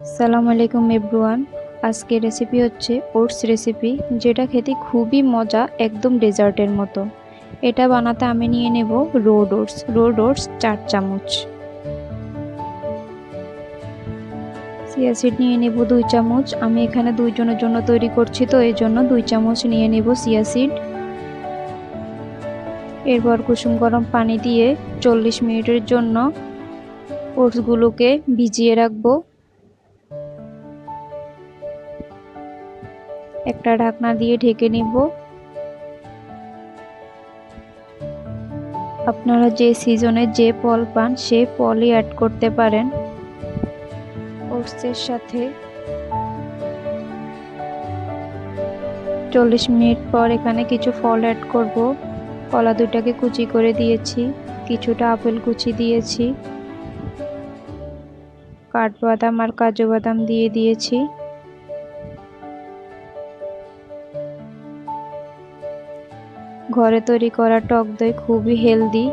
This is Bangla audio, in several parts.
আসসালামু আলাইকুম এভরিওয়ান। আজকে রেসিপি হচ্ছে ওটস রেসিপি যেটা খেতে খুবই মজা, একদম ডেজার্টের মতো। এটা বানাতে আমি নিয়ে নেব রোড ওটস রোড ওটস চার চামচ। চিয়া সিড নিয়ে নেব দুই চামচ। আমি এখানে দুইজনের জন্য তৈরি করছি, তো এই জন্য দুই চামচ নিয়ে নেব চিয়া সিড এরপর কুসুম গরম পানি দিয়ে চল্লিশ মিনিটের জন্য ওটসগুলোকে ভিজিয়ে রাখব। একটা ঢাকনা দিয়ে ঢেকে নিব। আপনারা যে সিজনে যে ফল পান সেই ফলই অ্যাড করতে পারেন। ওটসের সাথে। চল্লিশ মিনিট পর এখানে কিছু ফল অ্যাড করব। কলা দুটাকে কুচি করে দিয়েছি। কিছুটা আপেল কুচি দিয়েছি। কাঠবাদাম আর কাজু বাদাম দিয়ে দিয়েছি। ঘরে তৈরি করা টক দই খুবই হেলদি।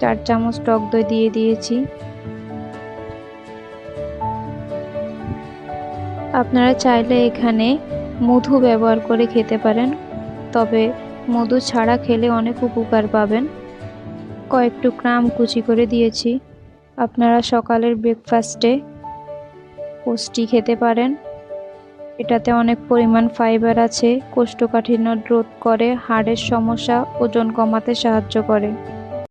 চার চামচ টক দই দিয়ে দিয়েছি। আপনারা চাইলে এখানে মধু ব্যবহার করে খেতে পারেন, তবে মধু ছাড়া খেলে অনেক উপকার পাবেন। কয়েক টুকরা কুচি করে দিয়েছি। আপনারা সকালের ব্রেকফাস্টে পুষ্টি খেতে পারেন। এটাতে অনেক পরিমাণ ফাইবার আছে কোষ্ঠকাঠিন্য রোধ করে হাড়ের সমস্যা ওজন কমাতে সাহায্য করে।